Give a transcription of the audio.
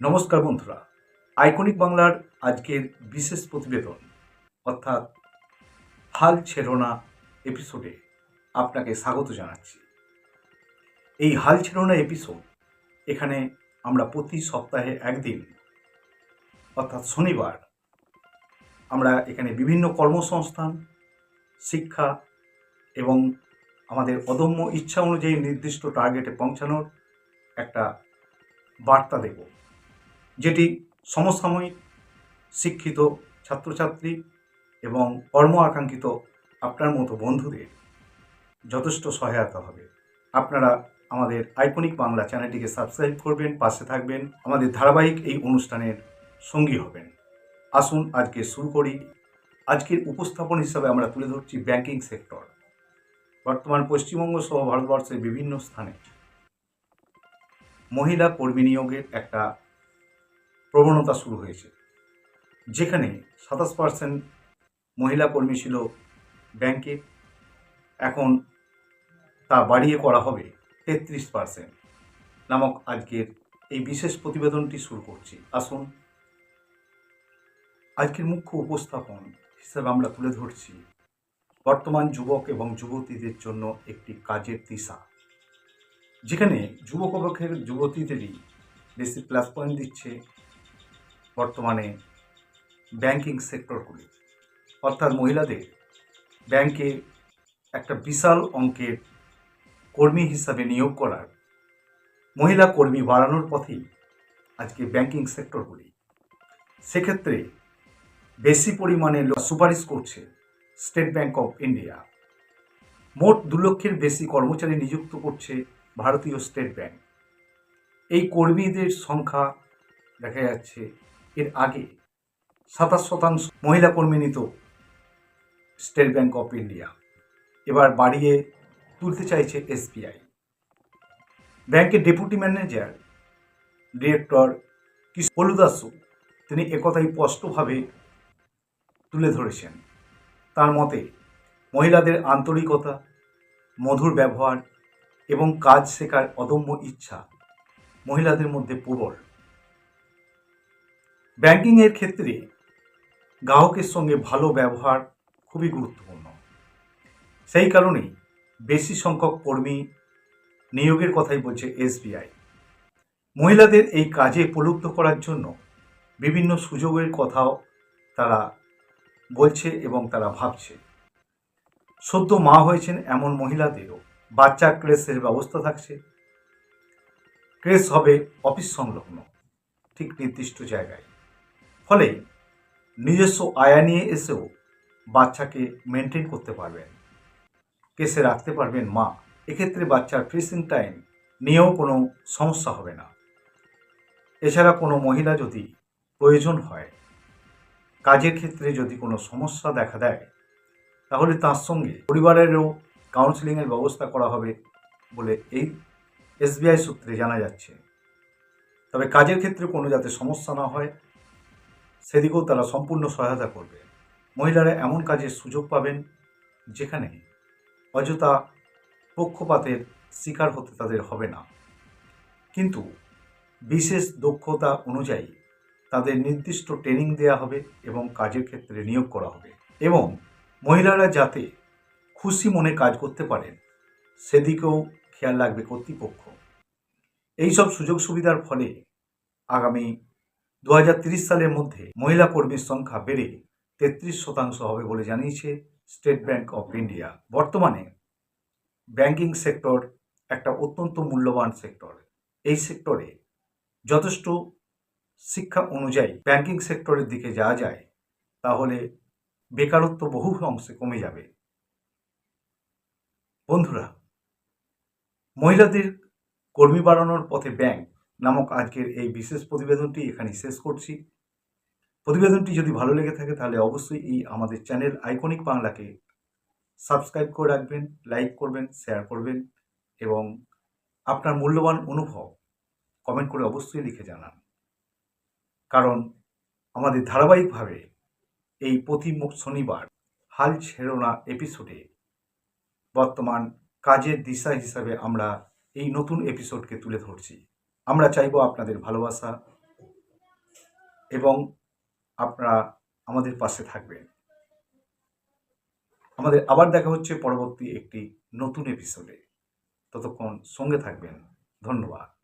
নমস্কার বন্ধুরা। আইকনিক বাংলার আজকের বিশেষ প্রতিবেদন, অর্থাৎ হাল ছেড়ো না এপিসোডে আপনাকে স্বাগত জানাচ্ছি। এই হাল ছেড়ো না এপিসোড এখানে আমরা প্রতি সপ্তাহে একদিন, অর্থাৎ শনিবার, আমরা এখানে বিভিন্ন কর্মসংস্থান, শিক্ষা এবং আমাদের অদম্য ইচ্ছা অনুযায়ী নির্দিষ্ট টার্গেটে পৌঁছানোর একটা বার্তা দেব। যেটি সমসাময়িক শিক্ষিত ছাত্রছাত্রী এবং কর্ম আকাঙ্ক্ষিত আপনার মতো বন্ধুদের যথেষ্ট সহায়তা হবে। আপনারা আমাদের আইকনিক বাংলা চ্যানেলটিকে সাবস্ক্রাইব করবেন, পাশে থাকবেন, আমাদের ধারাবাহিক এই অনুষ্ঠানের সঙ্গী হবেন। আসুন আজকে শুরু করি। আজকের উপস্থাপন হিসাবে আমরা তুলে ধরছি ব্যাংকিং সেক্টর। বর্তমান পশ্চিমবঙ্গ সহ ভারতবর্ষের বিভিন্ন স্থানে মহিলা কর্মী নিয়োগের একটা প্রবণতা শুরু হয়েছে। যেখানে সাতাশ পার্সেন্ট মহিলা কর্মী ছিল ব্যাংকে, এখন তা বাড়িয়ে করা হবে তেত্রিশ পার্সেন্ট নামক আজকের এই বিশেষ প্রতিবেদনটি শুরু করছি। আসুন, আজকের মুখ্য উপস্থাপন হিসেবে আমরা তুলে ধরছি বর্তমান যুবক এবং যুবতীদের জন্য একটি কাজের দিশা। যেখানে যুবক যুবতীদেরই বেশি প্লাস পয়েন্ট দিচ্ছে। বর্তমানে ব্যাংকিং সেক্টরগুলি অর্থাৎ মহিলাদের ব্যাংকে একটা বিশাল অঙ্কের কর্মী হিসাবে নিয়োগ করার, মহিলা কর্মী বাড়ানোর পথেই আজকে ব্যাংকিং সেক্টরগুলি সেক্ষেত্রে বেশি পরিমাণে সুপারিশ করছে স্টেট ব্যাংক অফ ইন্ডিয়া মোট দু লক্ষের বেশি কর্মচারী নিযুক্ত করছে ভারতীয় স্টেট ব্যাংক এই কর্মীদের সংখ্যা দেখা যাচ্ছে এর আগে সাতাশ শতাংশ মহিলা কর্মী নিত স্টেট ব্যাঙ্ক অফ ইন্ডিয়া। এবার বাড়িয়ে তুলতে চাইছে এসবিআই। ব্যাংকের deputy manager, director Kishore Dasu, তিনি একথাই স্পষ্টভাবে তুলে ধরেছেন। তার মতে, মহিলাদের আন্তরিকতা, মধুর ব্যবহার এবং কাজ শেখার অদম্য ইচ্ছা মহিলাদের মধ্যে প্রবল। ব্যাংকিংয়ের ক্ষেত্রে গ্রাহকের সঙ্গে ভালো ব্যবহার খুবই গুরুত্বপূর্ণ। সেই কারণেই বেশি সংখ্যক কর্মী নিয়োগের কথাই বলছে এসবিআই। মহিলাদের এই কাজে প্রলুব্ধ করার জন্য বিভিন্ন সুযোগের কথাও তারা বলছে এবং তারা ভাবছে। সদ্য মা হয়েছেন এমন মহিলাদেরও বাচ্চা ক্রেসের ব্যবস্থা থাকছে। ক্রেস হবে অফিস সংলগ্ন, ঠিক নির্দিষ্ট জায়গায়। ফলে নিজস্ব আয়া নিয়ে এসেও বাচ্চাকে মেনটেন করতে পারবেন। কেসে রাখতে পারবেন মা। এক্ষেত্রে বাচ্চার ফ্রিসিং টাইম নিয়েও কোনো সমস্যা হবে না। এছাড়া কোনো মহিলা যদি প্রয়োজন হয়, কাজের ক্ষেত্রে যদি কোনো সমস্যা দেখা দেয়, তাহলে তার সঙ্গে পরিবারেরও কাউন্সিলিংয়ের ব্যবস্থা করা হবে বলে এই এসবিআই সূত্রে জানা যাচ্ছে। তবে কাজের ক্ষেত্রে কোনো যাতে সমস্যা না হয় সেদিকেও তারা সম্পূর্ণ সহায়তা করবে। মহিলারা এমন কাজের সুযোগ পাবেন যেখানে অযথা পক্ষপাতের শিকার হতে তাদের হবে না। কিন্তু বিশেষ দক্ষতা অনুযায়ী তাদের নির্দিষ্ট ট্রেনিং দেওয়া হবে এবং কাজের ক্ষেত্রে নিয়োগ করা হবে এবং মহিলারা যাতে খুশি মনে কাজ করতে পারেন, সেদিকেও খেয়াল রাখবে কর্তৃপক্ষ। এইসব সুযোগ সুবিধার ফলে আগামী দু সালের মধ্যে মহিলা কর্মীর সংখ্যা বেড়ে তেত্রিশ শতাংশ হবে বলে জানিয়েছে স্টেট ব্যাংক অফ ইন্ডিয়া। বর্তমানে ব্যাংকিং সেক্টর একটা অত্যন্ত মূল্যবান সেক্টর। এই সেক্টরে যথেষ্ট শিক্ষা অনুযায়ী ব্যাংকিং সেক্টরের দিকে যাওয়া যায়, তাহলে বেকারত্ব বহু অংশে কমে যাবে। বন্ধুরা, মহিলাদের কর্মী বাড়ানোর পথে ব্যাংক নামক আজকের এই বিশেষ প্রতিবেদনটি এখানে শেষ করছি। প্রতিবেদনটি যদি ভালো লেগে থাকে তাহলে অবশ্যই এই আমাদের চ্যানেল আইকনিক বাংলাকে সাবস্ক্রাইব করে রাখবেন, লাইক করবেন, শেয়ার করবেন এবং আপনার মূল্যবান অনুভব কমেন্ট করে অবশ্যই লিখে জানান। কারণ আমাদের ধারাবাহিকভাবে এই প্রতি শনিবার হাল ছেড়ো না এপিসোডে বর্তমান কাজের দিশা হিসাবে আমরা এই নতুন এপিসোডকে তুলে ধরছি। আমরা চাইব আপনাদের ভালোবাসা এবং আপনারা আমাদের পাশে থাকবেন। আমাদের আবার দেখা হচ্ছে পরবর্তী একটি নতুন এপিসোডে ততক্ষণ সঙ্গে থাকবেন। ধন্যবাদ।